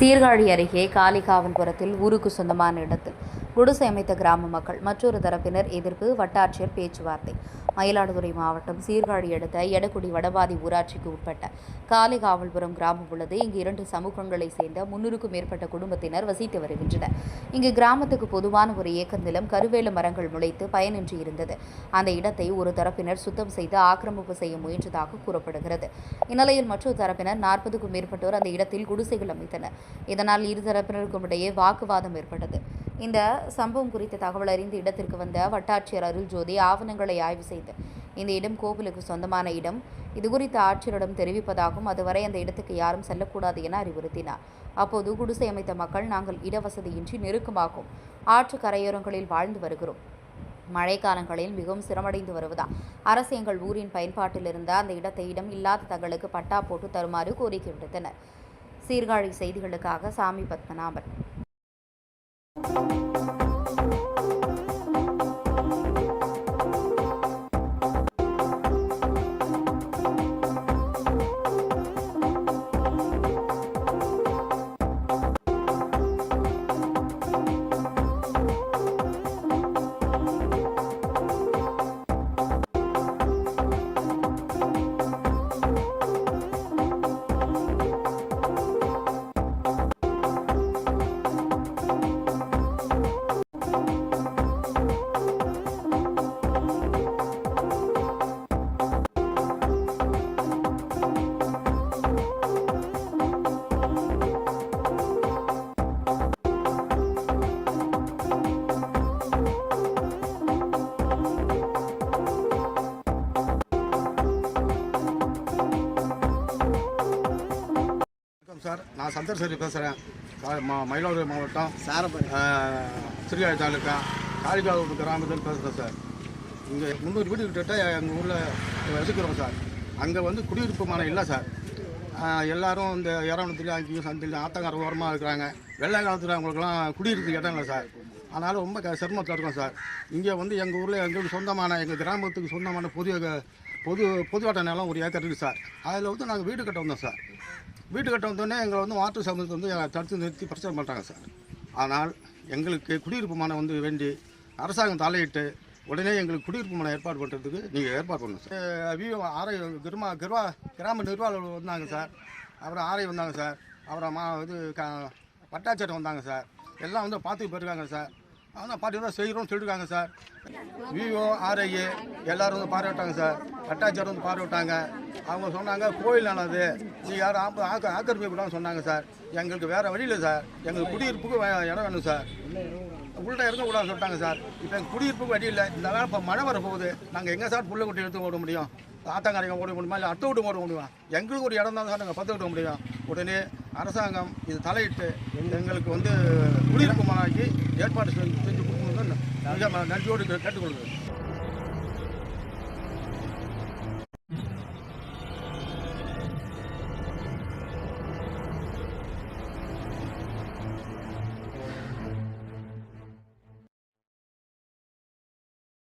சீர்காழி அருகே காளிகாவன்புரத்தில் ஊருக்கு சொந்தமான இடத்தில் குடிசை அமைத்த கிராம மக்கள் மற்றொரு தரப்பினர் எதிர்ப்பு வட்டாட்சியர் பேச்சுவார்த்தை. மயிலாடுதுறை மாவட்டம் சீர்காழி அடுத்த எடக்குடி வடபாதி ஊராட்சிக்கு உட்பட்ட காளிகாவல்புரம் கிராமம் உள்ளது. இங்கு இரண்டு சமூகங்களைச் சேர்ந்த முன்னூறுக்கும் மேற்பட்ட குடும்பத்தினர் வசித்து வருகின்றனர். இங்கு கிராமத்துக்கு பொதுவான ஒரு ஏக்கர் நிலம் கருவேல மரங்கள் முளைத்து பயனின்றி இருந்தது. அந்த இடத்தை ஒரு தரப்பினர் சுத்தம் செய்து ஆக்கிரமிப்பு செய்ய முயன்றதாக கூறப்படுகிறது. இந்நிலையில் மற்றொரு தரப்பினர் நாற்பதுக்கும் மேற்பட்டோர் அந்த இடத்தில் குடிசைகள் அமைத்தனர். இதனால் இரு தரப்பினருக்கும் இடையே வாக்குவாதம் ஏற்பட்டது. இந்த சம்பவம் குறித்த தகவல் அறிந்து இடத்திற்கு வந்த வட்டாட்சியர் அருள்ஜோதி ஆவணங்களை ஆய்வு செய்து இந்த இடம் கோவிலுக்கு சொந்தமான இடம். இதுகுறித்து ஆட்சியரிடம் தெரிவிப்பதாகவும் அதுவரை அந்த இடத்துக்கு யாரும் செல்லக்கூடாது என அறிவுறுத்தினார். அப்போது குடிசை அமைத்த மக்கள் நாங்கள் இடவசதியின்றி நெருக்கமாகும். ஆற்று கரையோரங்களில் வாழ்ந்து வருகிறோம். மழைக்காலங்களில் மிகவும் சிரமடைந்து வருவதால் அரசு எங்கள் ஊரின் பயன்பாட்டில் இருந்த அந்த இடத்தை இடம் இல்லாத தங்களுக்கு பட்டா போட்டு தருமாறு கோரிக்கை விடுத்தனர். சீர்காழி செய்திகளுக்காக சாமி பத்மநாபன். சார். நான் சந்தர்சரி பேசுகிறேன் சார் மா மயிலாடுதுறை மாவட்டம் சிறுகாய் தாலுக்கா காளிகாவு கிராமத்தில் பேசுகிறேன் சார். இங்கே முந்நூறு வீடு கிட்ட எங்கள் ஊரில் வசிக்கிறோம் சார். அங்கே வந்து குடியிருப்பு மனம் இல்லை சார். எல்லாரும் இந்த இறவணத்துலேயும் அங்கேயும் சந்திலையும் ஆத்தங்கர ஓரமாக இருக்கிறாங்க. வெள்ளை காலத்தில் அவங்களுக்குலாம் குடியிருப்பு இடம் இல்லை சார். ஆனாலும் ரொம்ப க சிரமத்தில் இருக்கோம் சார். இங்கே வந்து எங்கள் ஊரில் எங்களுக்கு சொந்தமான எங்கள் கிராமத்துக்கு சொந்தமான பொது பொது பொதுவாட்ட நிலம் ஒரு ஏக்கர் இருக்குது சார். அதில் வந்து நாங்கள் வீடு கட்ட வந்தோம் சார். வீடு கட்ட வந்தோடனே எங்களை வந்து மாற்று சமூகத்தை வந்து தடுத்து நிறுத்தி பிரச்சனை பண்ணுறாங்க சார். ஆனால் எங்களுக்கு குடியிருப்பு மனம் வந்து வேண்டி அரசாங்கம் தலையிட்டு உடனே எங்களுக்கு குடியிருப்பு மனம் ஏற்பாடு பண்ணுறதுக்கு நீங்கள் ஏற்பாடு பண்ணணும் சார். விஓ ஆர்ஐ கிருமா கிருவா கிராம நிர்வாகிகள் வந்தாங்க சார். அப்புறம் ஆர்ஐ வந்தாங்க சார். அப்புறம் மா இது க வட்டாட்சியர் வந்தாங்க சார். எல்லாம் வந்து பார்த்துட்டு போயிருக்காங்க சார். ஆனால் பாட்டி தான் செய்கிறோம்னு சொல்லியிருக்காங்க சார். விஓ ஆர்ஐஏ எல்லோரும் வந்து பாராட்டாங்க சார். வட்டாட்சியர் வந்து பார்வையிட்டாங்க அவங்க சொன்னாங்க கோயில் ஆனது நீங்கள் யாரும் ஆப்ப ஆக்க ஆக்கிரமிக்க சொன்னாங்க சார். எங்களுக்கு வேறு வழி இல்லை சார். எங்களுக்கு குடியிருப்புக்கு வே- இடம் வேணும் சார். உள்ள இருக்கக்கூடாதுன்னு சொல்லிட்டாங்க சார். இப்போ எங்கள் குடியிருப்புக்கு வழி இல்லை. இந்த வேலை இப்போ மழை வர போகுது. நாங்கள் எங்கே சார் புள்ள குட்டி எடுத்து ஓட முடியும்? ஆத்தங்கரைங்க ஓட முடியுமா? இல்லை அடுத்த விட்டு ஓட முடியுமா? எங்களுக்கு ஒரு இடம் தான் சார் நாங்கள் பத்து விட முடியும். உடனே அரசாங்கம் இது தலையிட்டு எங்களுக்கு வந்து குடியிருப்பு மனாக்கி ஏற்பாடு செஞ்சு செஞ்சு கொடுக்கணும்னு நன்றியோடு கேட்டுக்கொள்கிறேன்